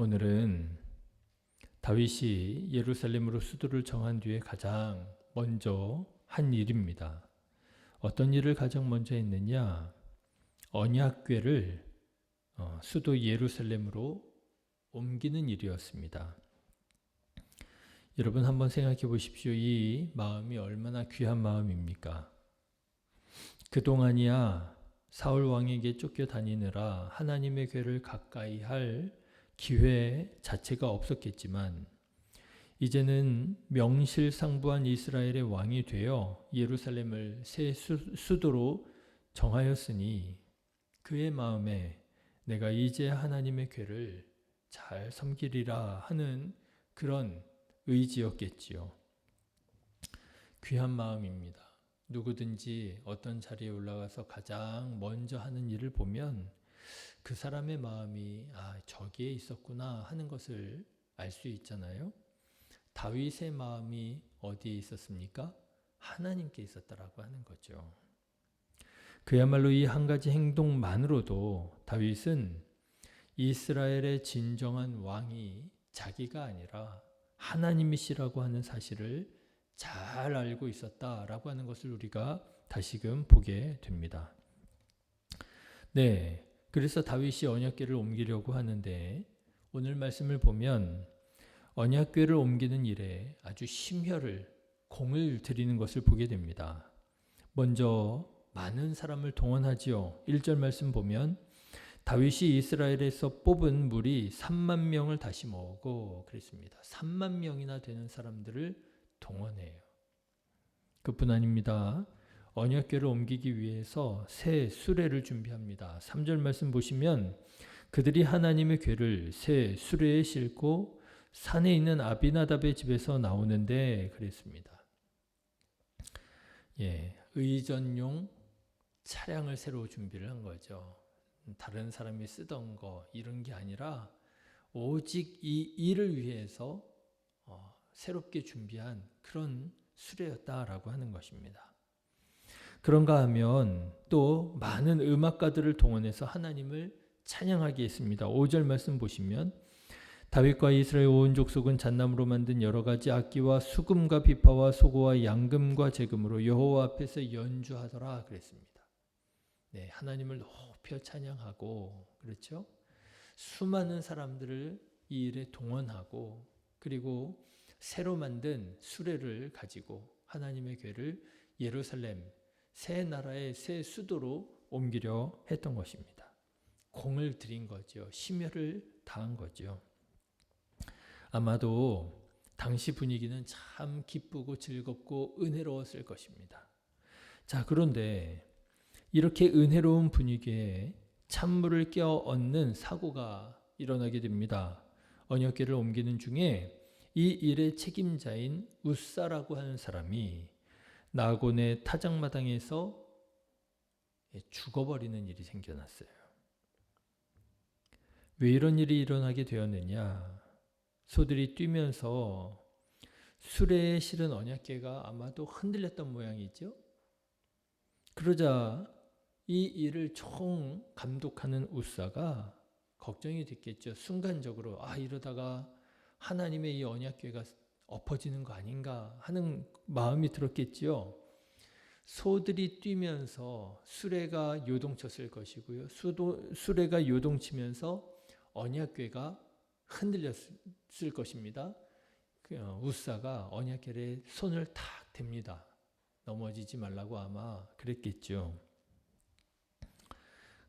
오늘은 다윗이 예루살렘으로 수도를 정한 뒤에 가장 먼저 한 일입니다. 어떤 일을 가장 먼저 했느냐? 언약궤를 어, 수도 예루살렘으로 옮기는 일이었습니다. 여러분 한번 생각해 보십시오. 이 마음이 얼마나 귀한 마음입니까? 그동안이야 사울 왕에게 쫓겨 다니느라 하나님의 궤를 가까이 할 기회 자체가 없었겠지만 이제는 명실상부한 이스라엘의 왕이 되어 예루살렘을 새 수, 도로 정하였으니 그의 마음에 내가 이제 하나님의 궤를 잘 섬기리라 하는 그런 의지였겠지요. 귀한 마음입니다. 누구든지 어떤 자리에 올라가서 가장 먼저 하는 일을 보면 그 사람의 마음이 아, 저기에 있었구나 하는 것을 알 수 있잖아요. 다윗의 마음이 어디에 있었습니까? 하나님께 있었다라고 하는 거죠. 그야말로 이 한 가지 행동만으로도 다윗은 이스라엘의 진정한 왕이 자기가 아니라 하나님이시라고 하는 사실을 잘 알고 있었다라고 하는 것을 우리가 다시금 보게 됩니다. 네. 그래서 다윗이 언약궤를 옮기려고 하는데 오늘 말씀을 보면 언약궤를 옮기는 일에 아주 심혈을 공을 들이는 것을 보게 됩니다. 먼저 많은 사람을 동원하지요. 1절 말씀 보면 다윗이 이스라엘에서 뽑은 무리 3만 명을 다시 모으고 그랬습니다. 3만 명이나 되는 사람들을 동원해요. 그뿐 아닙니다. 언약궤를 옮기기 위해서 새 수레를 준비합니다. 3절 말씀 보시면 그들이 하나님의 궤를 새 수레에 싣고 산에 있는 아비나답의 집에서 나오는데 그랬습니다. 예, 의전용 차량을 새로 준비를 한 거죠. 다른 사람이 쓰던 거 이런 게 아니라 오직 이 일을 위해서 어, 새롭게 준비한 그런 수레였다라고 하는 것입니다. 그런가 하면 또 많은 음악가들을 동원해서 하나님을 찬양하게 했습니다. 5절 말씀 보시면 다윗과 이스라엘 온 족속은 잣나무로 만든 여러 가지 악기와 수금과 비파와 소고와 양금과 제금으로 여호와 앞에서 연주하더라 그랬습니다. 네, 하나님을 높여 찬양하고 그렇죠? 수많은 사람들을 이 일에 동원하고 그리고 새로 만든 수레를 가지고 하나님의 궤를 예루살렘 새 나라의 새 수도로 옮기려 했던 것입니다. 공을 들인 거죠. 심혈을 다한 거죠. 아마도 당시 분위기는 참 기쁘고 즐겁고 은혜로웠을 것입니다. 자, 그런데 이렇게 은혜로운 분위기에 찬물을 끼어 얻는 사고가 일어나게 됩니다. 언약궤를 옮기는 중에 이 일의 책임자인 우사라고 하는 사람이 나곤의 타작마당에서 죽어버리는 일이 생겨났어요. 왜 이런 일이 일어나게 되었느냐? 소들이 뛰면서 수레에 실은 언약궤가 아마도 흔들렸던 모양이죠. 그러자 이 일을 총 감독하는 우사가 걱정이 됐겠죠. 순간적으로 아 이러다가 하나님의 이 언약궤가 엎어지는 거 아닌가 하는 마음이 들었겠지요. 소들이 뛰면서 수레가 요동쳤을 것이고요. 수도, 수레가 요동치면서 언약궤가 흔들렸을 것입니다. 그, 어, 우사가 언약궤에 손을 탁 댑니다. 넘어지지 말라고 아마 그랬겠죠.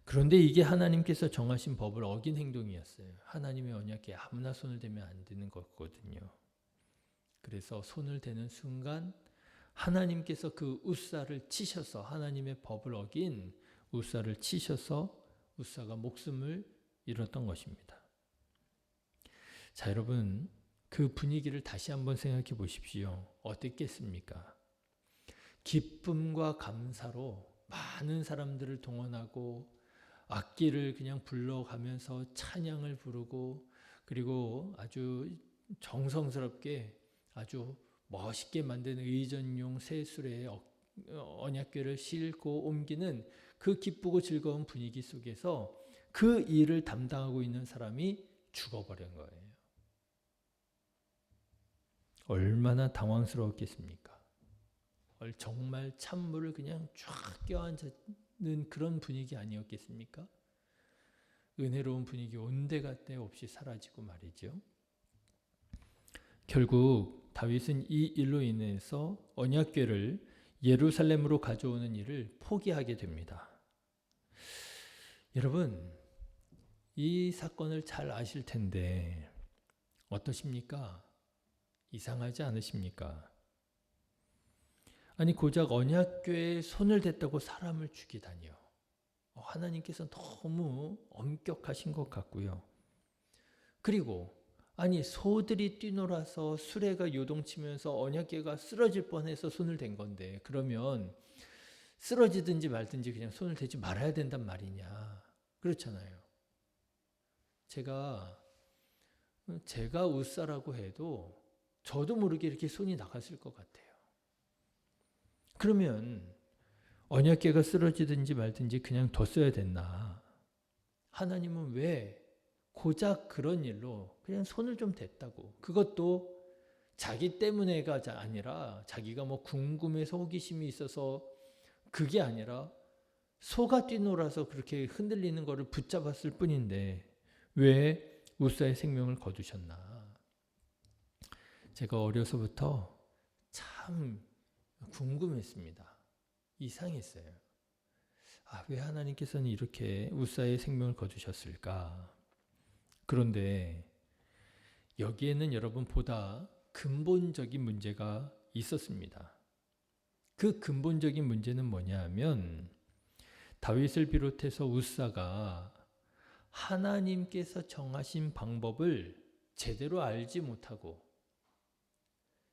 그런데 이게 하나님께서 정하신 법을 어긴 행동이었어요. 하나님의 언약에 아무나 손을 대면 안 되는 거거든요. 그래서 손을 대는 순간 하나님께서 그 우사를 치셔서 하나님의 법을 어긴 우사를 치셔서 우사가 목숨을 잃었던 것입니다. 자, 여러분 그 분위기를 다시 한번 생각해 보십시오. 어땠겠습니까? 기쁨과 감사로 많은 사람들을 동원하고 악기를 그냥 불러가면서 찬양을 부르고 그리고 아주 정성스럽게 아주 멋있게 만든 의전용 새수레에 어, 언약궤를 싣고 옮기는 그 기쁘고 즐거운 분위기 속에서 그 일을 담당하고 있는 사람이 죽어버린 거예요. 얼마나 당황스러웠겠습니까? 얼- 정말 찬물을 그냥 쫙 껴앉는 그런 분위기 아니었겠습니까? 은혜로운 분위기 온데간데 없이 사라지고 말이죠. 결국 다윗은 이 일로 인해서 언약궤를 예루살렘으로 가져오는 일을 포기하게 됩니다. 여러분, 이 사건을 잘 아실 텐데 어떠십니까? 이상하지 않으십니까? 아니 고작 언약궤에 손을 댔다고 사람을 죽이다니요. 어, 하나님께서 너무 엄격하신 것 같고요. 그리고 아니 소들이 뛰놀아서 수레가 요동치면서 언약궤가 쓰러질 뻔해서 손을 댄 건데 그러면 쓰러지든지 말든지 그냥 손을 대지 말아야 된단 말이냐 그렇잖아요. 제가 제가 웃사라고 해도 저도 모르게 이렇게 손이 나갔을 것 같아요. 그러면 언약궤가 쓰러지든지 말든지 그냥 뒀어야 됐나? 하나님은 왜 고작 그런 일로 그냥 손을 좀 댔다고. 그것도 자기 때문에가 자- 아니라 자기가 뭐 궁금해서 호기심이 있어서 그게 아니라 소가 뛰놀아서 그렇게 흔들리는 거를 붙잡았을 뿐인데 왜 우사의 생명을 거두셨나? 제가 어려서부터 참 궁금했습니다. 이상했어요. 아, 왜 하나님께서는 이렇게 우사의 생명을 거두셨을까? 그런데 여기에는 여러분 보다 근본적인 문제가 있었습니다. 그 근본적인 문제는 뭐냐 하면 다윗을 비롯해서 우사가 하나님께서 정하신 방법을 제대로 알지 못하고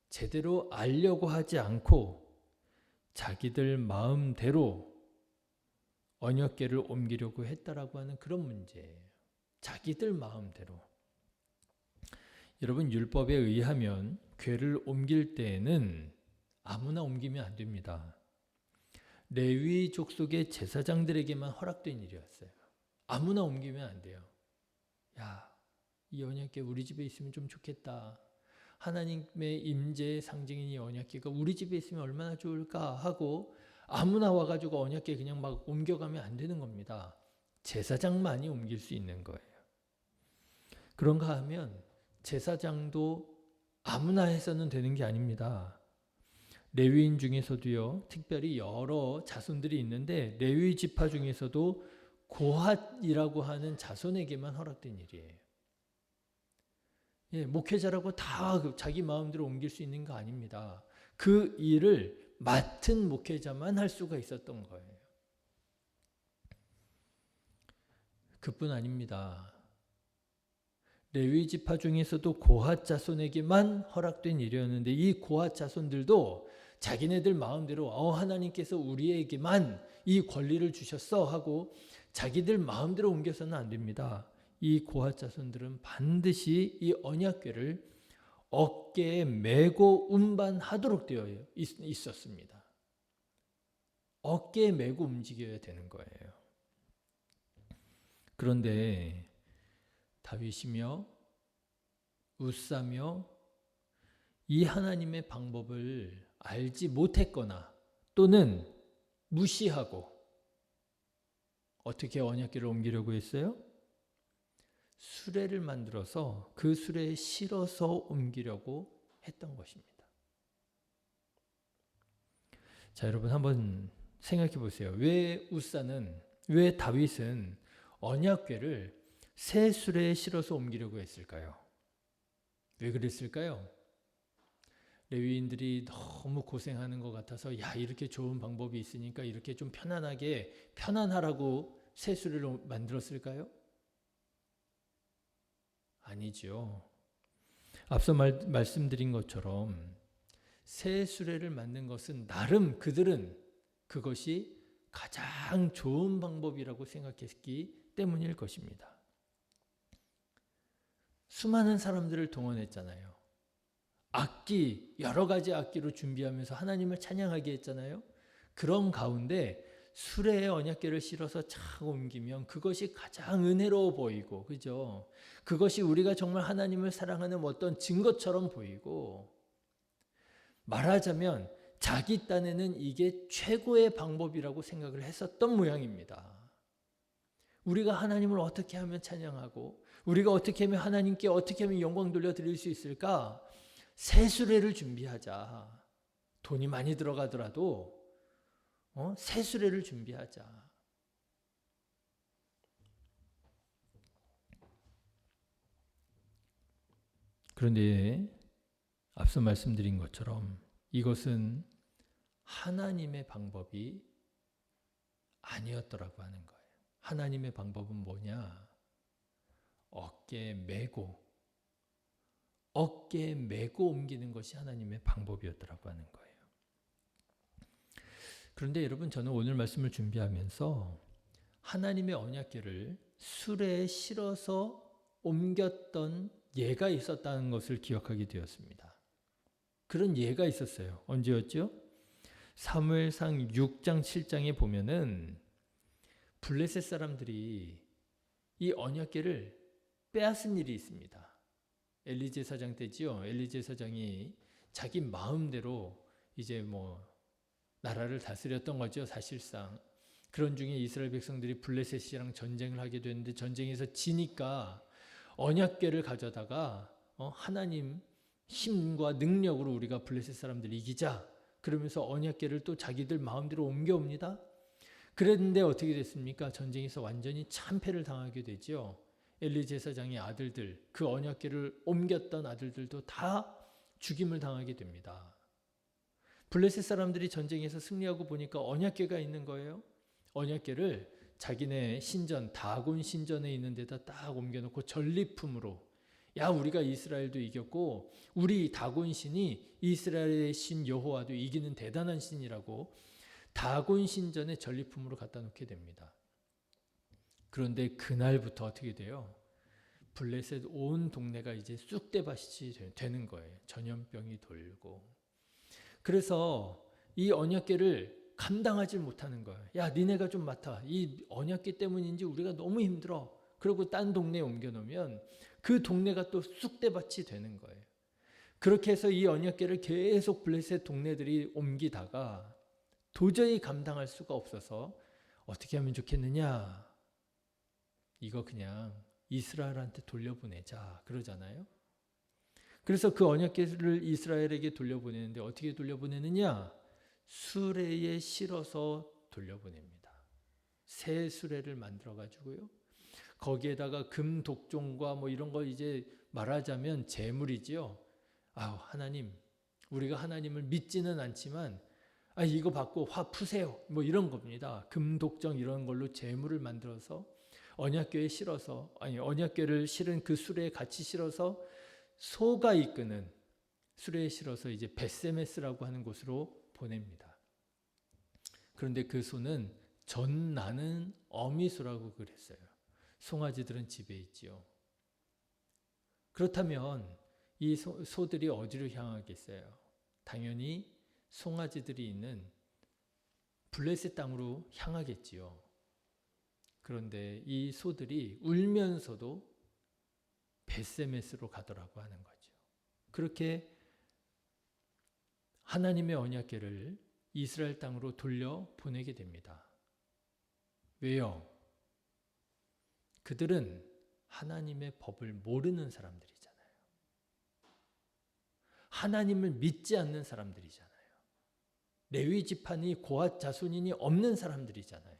제대로 알려고 하지 않고 자기들 마음대로 언약궤를 옮기려고 했다라고 하는 그런 문제예요. 자기들 마음대로. 여러분 율법에 의하면 궤를 옮길 때에는 아무나 옮기면 안 됩니다. 레위 족속의 제사장들에게만 허락된 일이었어요. 아무나 옮기면 안 돼요. 야, 이 언약궤 우리 집에 있으면 좀 좋겠다. 하나님의 임재의 상징인 이 언약궤가 우리 집에 있으면 얼마나 좋을까 하고 아무나 와가지고 언약궤 그냥 막 옮겨가면 안 되는 겁니다. 제사장만이 옮길 수 있는 거예요. 그런가 하면 제사장도 아무나 해서는 되는 게 아닙니다. 레위인 중에서도요, 특별히 여러 자손들이 있는데 레위 지파 중에서도 고핫이라고 하는 자손에게만 허락된 일이에요. 예, 목회자라고 다그 자기 마음대로 옮길 수 있는 거 아닙니다. 그 일을 맡은 목회자만 할 수가 있었던 거예요. 그뿐 아닙니다. 레위 지파 중에서도 고핫 자손에게만 허락된 일이었는데 이 고핫 자손들도 자기네들 마음대로 어 하나님께서 우리에게만 이 권리를 주셨어 하고 자기들 마음대로 옮겨서는 안 됩니다. 이 고핫 자손들은 반드시 이 언약궤를 어깨에 메고 운반하도록 되어 있- 있었습니다. 어깨에 메고 움직여야 되는 거예요. 그런데 다윗이며 우사며 이 하나님의 방법을 알지 못했거나 또는 무시하고 어떻게 언약궤를 옮기려고 했어요? 수레를 만들어서 그 수레에 실어서 옮기려고 했던 것입니다. 자, 여러분 한번 생각해 보세요. 왜 우사는 왜 다윗은 언약궤를 새 수레에 실어서 옮기려고 했을까요? 왜 그랬을까요? 레위인들이 너무 고생하는 것 같아서 야 이렇게 좋은 방법이 있으니까 이렇게 좀 편안하게 편안하라고 새 수레를 만들었을까요? 아니죠. 앞서 말, 말씀드린 것처럼 새 수레를 만든 것은 나름 그들은 그것이 가장 좋은 방법이라고 생각했기 때문일 것입니다. 수많은 사람들을 동원했잖아요. 악기, 여러 가지 악기로 준비하면서 하나님을 찬양하게 했잖아요. 그런 가운데 수레에 언약궤를 실어서 착 옮기면 그것이 가장 은혜로워 보이고 그죠? 그것이 우리가 정말 하나님을 사랑하는 어떤 증거처럼 보이고 말하자면 자기 딴에는 이게 최고의 방법이라고 생각을 했었던 모양입니다. 우리가 하나님을 어떻게 하면 찬양하고 우리가 어떻게 하면 하나님께 어떻게 하면 영광 돌려 드릴 수 있을까? 새 수레를 준비하자. 돈이 많이 들어가더라도 어? 새 수레를 준비하자. 그런데 앞서 말씀드린 것처럼 이것은 하나님의 방법이 아니었더라고 하는 거예요. 하나님의 방법은 뭐냐? 어깨에 메고 어깨에 메고 옮기는 것이 하나님의 방법이었더라고 하는 거예요. 그런데 여러분 저는 오늘 말씀을 준비하면서 하나님의 언약궤를 수레에 실어서 옮겼던 예가 있었다는 것을 기억하게 되었습니다. 그런 예가 있었어요. 언제였죠? 사무엘상 6장 7장에 보면은 블레셋 사람들이 이 언약궤를 빼앗은 일이 있습니다. 엘리제 사장 때지요. 엘리제 사장이 자기 마음대로 이제 뭐 나라를 다스렸던 거죠. 사실상 그런 중에 이스라엘 백성들이 블레셋이랑 전쟁을 하게 되는데 전쟁에서 지니까 언약궤를 가져다가 어, 하나님 힘과 능력으로 우리가 블레셋 사람들 이기자. 그러면서 언약궤를 또 자기들 마음대로 옮겨옵니다. 그랬는데 어떻게 됐습니까? 전쟁에서 완전히 참패를 당하게 되죠. 엘리 제사장의 아들들, 그 언약궤를 옮겼던 아들들도 다 죽임을 당하게 됩니다. 블레셋 사람들이 전쟁에서 승리하고 보니까 언약궤가 있는 거예요. 언약궤를 자기네 신전 다곤 신전에 있는 데다 딱 옮겨놓고 전리품으로 야 우리가 이스라엘도 이겼고 우리 다곤 신이 이스라엘의 신 여호와도 이기는 대단한 신이라고 다곤 신전에 전리품으로 갖다 놓게 됩니다. 그런데 그날부터 어떻게 돼요? 블레셋 온 동네가 이제 쑥대밭이 되는 거예요. 전염병이 돌고. 그래서 이 언약궤를 감당하지 못하는 거예요. 야, 니네가 좀 맡아. 이 언약궤 때문인지 우리가 너무 힘들어. 그리고 딴 동네에 옮겨 놓으면 그 동네가 또 쑥대밭이 되는 거예요. 그렇게 해서 이 언약궤를 계속 블레셋 동네들이 옮기다가 도저히 감당할 수가 없어서 어떻게 하면 좋겠느냐? 이거 그냥 이스라엘한테 돌려보내자 그러잖아요. 그래서 그 언약궤를 이스라엘에게 돌려보내는데 어떻게 돌려보내느냐? 수레에 실어서 돌려보냅니다. 새 수레를 만들어 가지고요. 거기에다가 금 독종과 뭐 이런 거 이제 말하자면 재물이지요. 아, 하나님, 우리가 하나님을 믿지는 않지만 아, 이거 받고 화 푸세요. 뭐 이런 겁니다. 금 독정 이런 걸로 재물을 만들어서 언약궤에 실어서 아니 언약궤를 실은 그 수레에 같이 실어서 소가 이끄는 수레에 실어서 이제 베세메스라고 하는 곳으로 보냅니다. 그런데 그 소는 전 나는 어미소라고 그랬어요. 송아지들은 집에 있지요. 그렇다면 이 소, 소들이 어디로 향하겠어요? 당연히 송아지들이 있는 블레셋 땅으로 향하겠지요. 그런데 이 소들이 울면서도 베세메스로 가더라고 하는 거죠. 그렇게 하나님의 언약궤를 이스라엘 땅으로 돌려 보내게 됩니다. 왜요? 그들은 하나님의 법을 모르는 사람들이잖아요. 하나님을 믿지 않는 사람들이잖아요. 레위 지판이 고앗 자손인이 없는 사람들이잖아요.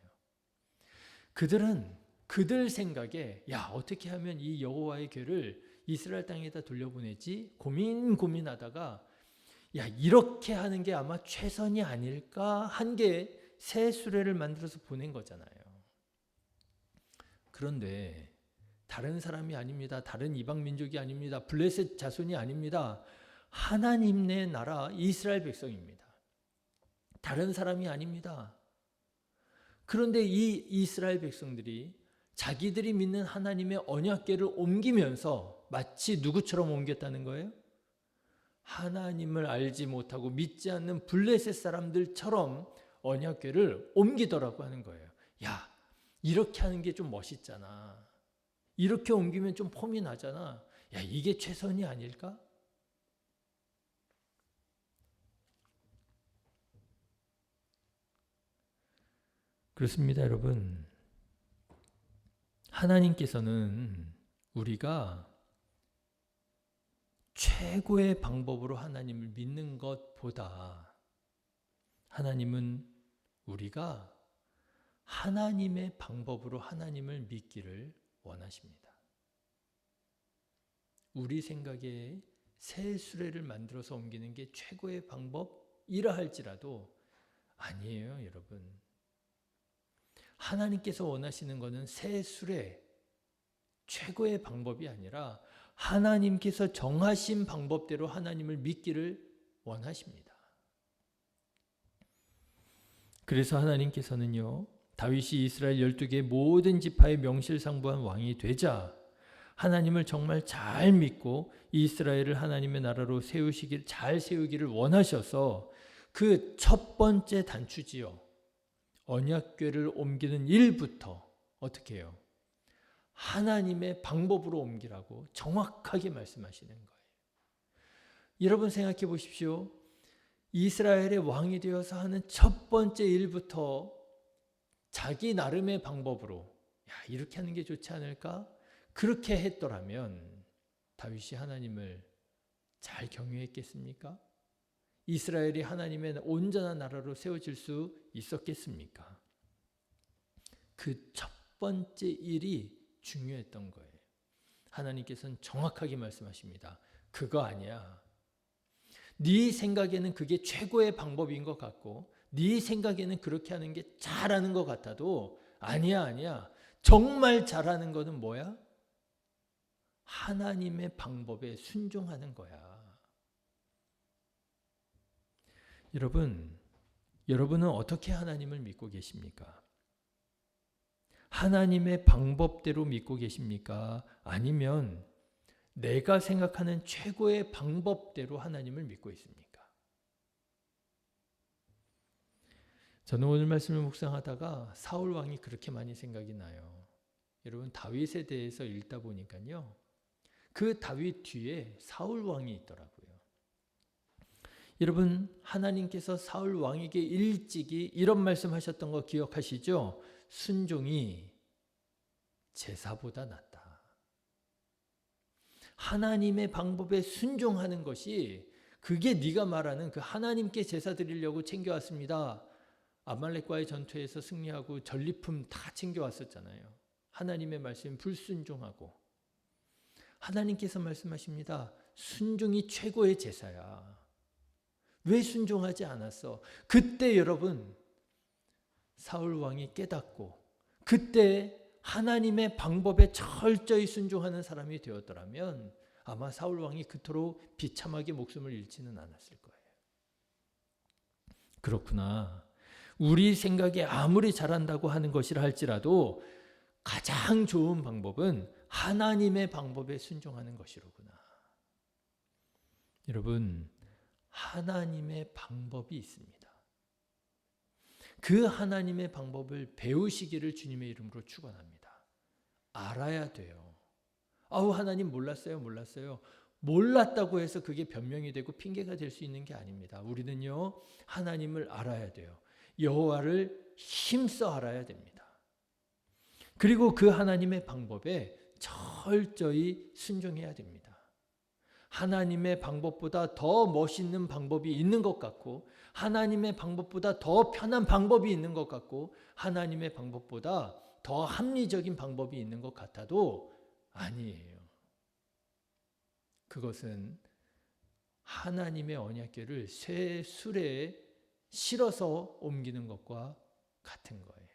그들은 그들 생각에 야 어떻게 하면 이 여호와의 궤를 이스라엘 땅에다 돌려보내지 고민 고민하다가 야 이렇게 하는 게 아마 최선이 아닐까 한 게 새 수레를 만들어서 보낸 거잖아요. 그런데 다른 사람이 아닙니다. 다른 이방 민족이 아닙니다. 블레셋 자손이 아닙니다. 하나님의 나라 이스라엘 백성입니다. 다른 사람이 아닙니다. 그런데 이 이스라엘 백성들이 자기들이 믿는 하나님의 언약궤를 옮기면서 마치 누구처럼 옮겼다는 거예요? 하나님을 알지 못하고 믿지 않는 블레셋 사람들처럼 언약궤를 옮기더라고 하는 거예요. 야, 이렇게 하는 게 좀 멋있잖아. 이렇게 옮기면 좀 폼이 나잖아. 야, 이게 최선이 아닐까? 그렇습니다, 여러분. 하나님께서는 우리가 최고의 방법으로 하나님을 믿는 것보다 하나님은 우리가 하나님의 방법으로 하나님을 믿기를 원하십니다. 우리 생각에 새 수레를 만들어서 옮기는 게 최고의 방법이라 할지라도 아니에요, 여러분. 하나님께서 원하시는 것은 새 수레 최고의 방법이 아니라 하나님께서 정하신 방법대로 하나님을 믿기를 원하십니다. 그래서 하나님께서는요, 다윗이 이스라엘 12개 모든 지파의 명실상부한 왕이 되자 하나님을 정말 잘 믿고 이스라엘을 하나님의 나라로 세우시길 잘 세우기를 원하셔서 그 첫 번째 단추지요. 언약궤를 옮기는 일부터 어떻게 해요? 하나님의 방법으로 옮기라고 정확하게 말씀하시는 거예요. 여러분 생각해 보십시오. 이스라엘의 왕이 되어서 하는 첫 번째 일부터 자기 나름의 방법으로 야, 이렇게 하는 게 좋지 않을까? 그렇게 했더라면 다윗이 하나님을 잘 경유했겠습니까? 이스라엘이 하나님의 온전한 나라로 세워질 수 있었겠습니까? 그 첫 번째 일이 중요했던 거예요. 하나님께서는 정확하게 말씀하십니다. 그거 아니야. 네 생각에는 그게 최고의 방법인 것 같고 네 생각에는 그렇게 하는 게 잘하는 것 같아도 아니야 아니야. 정말 잘하는 거는 뭐야? 하나님의 방법에 순종하는 거야. 여러분, 여러분은 어떻게 하나님을 믿고 계십니까? 하나님의 방법대로 믿고 계십니까? 아니면 내가 생각하는 최고의 방법대로 하나님을 믿고 있습니까? 저는 오늘 말씀을 묵상하다가 사울 왕이 그렇게 많이 생각이 나요. 여러분 다윗에 대해서 읽다 보니까요. 그 다윗 뒤에 사울 왕이 있더라고요. 여러분 하나님께서 사울 왕에게 일찍이 이런 말씀하셨던 거 기억하시죠? 순종이 제사보다 낫다. 하나님의 방법에 순종하는 것이 그게 네가 말하는 그 하나님께 제사 드리려고 챙겨왔습니다. 아말렉과의 전투에서 승리하고 전리품 다 챙겨왔었잖아요. 하나님의 말씀 불순종하고 하나님께서 말씀하십니다. 순종이 최고의 제사야. 왜 순종하지 않았어? 그때 여러분 사울 왕이 깨닫고 그때 하나님의 방법에 철저히 순종하는 사람이 되었더라면 아마 사울 왕이 그토록 비참하게 목숨을 잃지는 않았을 거예요. 그렇구나. 우리 생각에 아무리 잘한다고 하는 것이라 할지라도 가장 좋은 방법은 하나님의 방법에 순종하는 것이로구나. 여러분, 하나님의 방법이 있습니다. 그 하나님의 방법을 배우시기를 주님의 이름으로 축원합니다. 알아야 돼요. 아우 하나님 몰랐어요, 몰랐어요. 몰랐다고 해서 그게 변명이 되고 핑계가 될 수 있는 게 아닙니다. 우리는요 하나님을 알아야 돼요. 여호와를 힘써 알아야 됩니다. 그리고 그 하나님의 방법에 철저히 순종해야 됩니다. 하나님의 방법보다 더 멋있는 방법이 있는 것 같고 하나님의 방법보다 더 편한 방법이 있는 것 같고 하나님의 방법보다 더 합리적인 방법이 있는 것 같아도 아니에요. 그것은 하나님의 언약궤를 새 수레에 실어서 옮기는 것과 같은 거예요.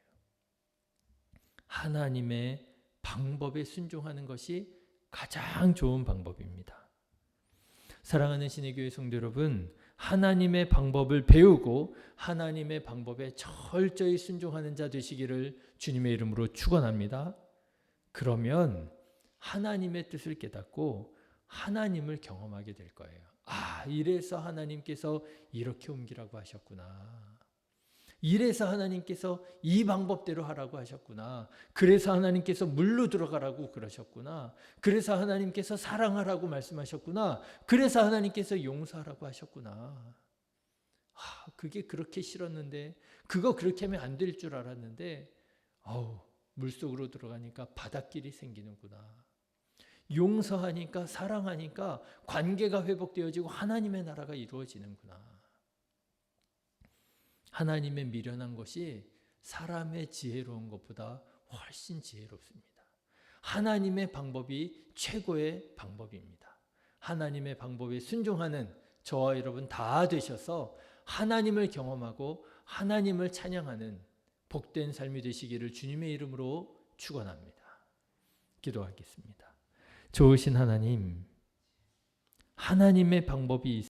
하나님의 방법에 순종하는 것이 가장 좋은 방법입니다. 사랑하는 신의 교회 성도 여러분, 하나님의 방법을 배우고 하나님의 방법에 철저히 순종하는 자 되시기를 주님의 이름으로 축원합니다. 그러면 하나님의 뜻을 깨닫고 하나님을 경험하게 될 거예요. 아, 이래서 하나님께서 이렇게 옮기라고 하셨구나. 이래서 하나님께서 이 방법대로 하라고 하셨구나. 그래서 하나님께서 물로 들어가라고 그러셨구나. 그래서 하나님께서 사랑하라고 말씀하셨구나. 그래서 하나님께서 용서하라고 하셨구나. 아, 그게 그렇게 싫었는데 그거 그렇게 하면 안 될 줄 알았는데 아우 물속으로 들어가니까 바닷길이 생기는구나. 용서하니까 사랑하니까 관계가 회복되어지고 하나님의 나라가 이루어지는구나. 하나님의 미련한 것이 사람의 지혜로운 것보다 훨씬 지혜롭습니다. 하나님의 방법이 최고의 방법입니다. 하나님의 방법에 순종하는 저와 여러분 다 되셔서 하나님을 경험하고 하나님을 찬양하는 복된 삶이 되시기를 주님의 이름으로 축원합니다. 기도하겠습니다. 좋으신 하나님, 하나님의 방법이